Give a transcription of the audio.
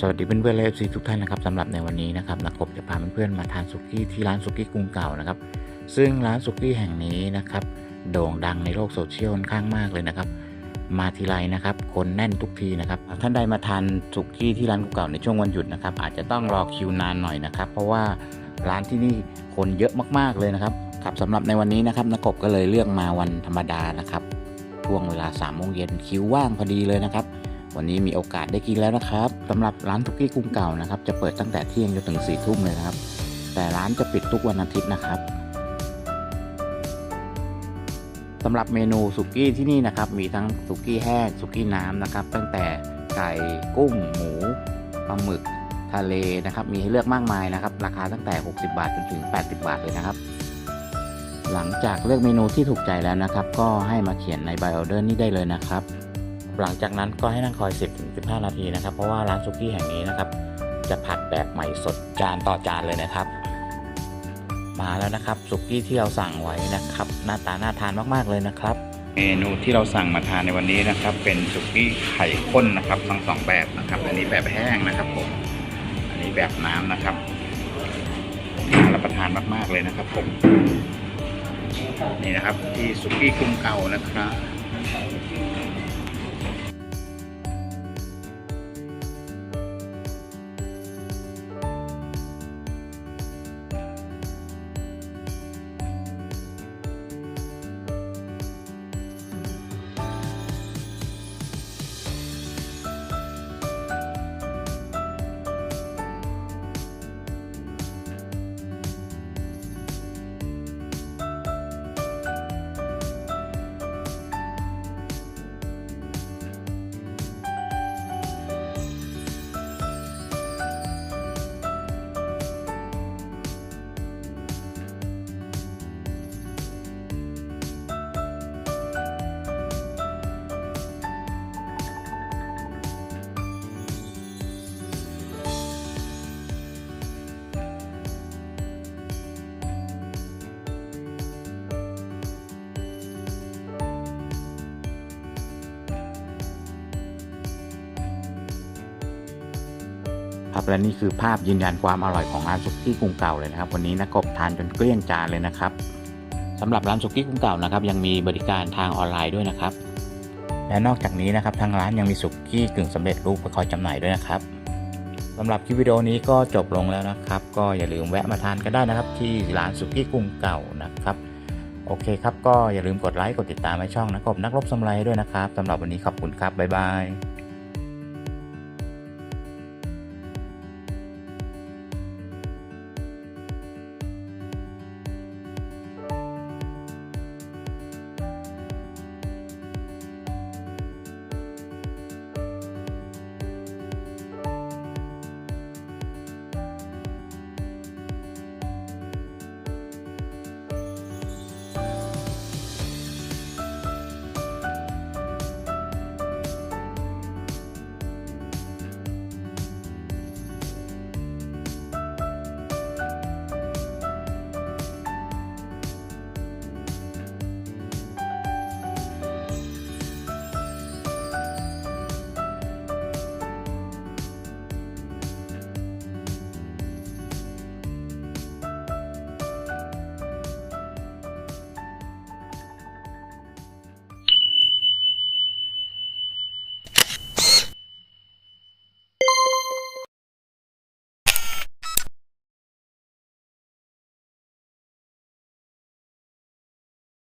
สวัสดีเพื่อนๆและเอฟซีทุกท่านนะครับสำหรับในวันนี้นะครับนักกบจะพาเพื่อนๆมาทานสุกี้ที่ร้านสุกี้กรุงเก่านะครับ ซึ่งร้านสุกี้แห่งนี้นะครับโด่งดังในโลกโซเชียลค่อนข้างมากเลยนะครับ มาทีไรนะครับ คนแน่นทุกทีนะครับท่านใดมาทานสุกี้ที่ร้านกรุงเก่าในช่วงวันหยุดนะครับ อาจจะต้องรอคิวนานหน่อยนะครับ เพราะว่าร้านที่นี่คนเยอะมากๆเลยนะครับครับสำหรับในวันนี้นะครับนักกบก็เลยเลือกมาวันธรรมดานะครับช่วงเวลา3ามโมงเย็นคิวว่างพอดีเลยนะครับ วันนี้มีโอกาสได้กินแล้วนะครับสำหรับร้านทุกี้กรุงเก่านะครับ จะเปิดตั้งแต่เที่ยงจนถึง4ี่ทุ่มเลยนะครับ แต่ร้านจะปิดทุกวันอาทิตย์นะครับสำหรับเมนูสุกี้ที่นี่นะครับ มีทั้งสุกี้แห้งสุกี้น้ำนะครับ ตั้งแต่ไก่กุ้ง หมูปลาหมึกทะเลนะครับ มีให้เลือกมากมายนะครับ ราคาตั้งแต่ 60 บาทจนถึง 80 บาทเลยนะครับ หลังจากเลือกเมนูที่ถูกใจแล้วนะครับ ก็ให้มาเขียนในไบออเดอร์นี้ได้เลยนะครับ หลังจากนั้นก็ให้นั่งคอย 10-15 นาทีนะครับ เพราะว่าร้านซุกี้แห่งนี้นะครับ จะผัดแบบใหม่สดจานต่อจานเลยนะครับ มาแล้วนะครับซุกี้ที่เราสั่งไว้นะครับ หน้าตาน่าทานมากๆเลยนะครับ เมนูที่เราสั่งมาทานในวันนี้นะครับ เป็นซุกี้ไข่ข้นนะครับทั้งสองแบบนะครับ อันนี้แบบแห้งนะครับผมอันนี้แบบน้ำนะครับน่ารับประทานมากๆเลยนะครับผมนี่นะครับที่ซุกี้กรุงเก่านะครับ ครับและนี่คือภาพยืนยันความอร่อยของร้านสุกี้กรุงเก่าเลยนะครับวันนี้นักกบทานจนเกลี้ยงจานเลยนะครับสำหรับร้านสุกี้กรุงเก่านะครับยังมีบริการทางออนไลน์ด้วยนะครับ และนอกจากนี้นะครับทางร้านยังมีสุกี้กึ่งสำเร็จรูปไปคอยจำหน่ายด้วยนะครับสำหรับคลิปวิดีโอนี้ก็จบลงแล้วนะครับ ก็อย่าลืมแวะมาทานกันได้นะครับ ที่ร้านสุกี้กรุงเก่านะครับโอเคครับก็อย่าลืมกดไลค์กดติดตามให้ช่องนักกบนักรบสำไรด้วยนะครับสำหรับวันนี้ขอบคุณครับบ๊ายบาย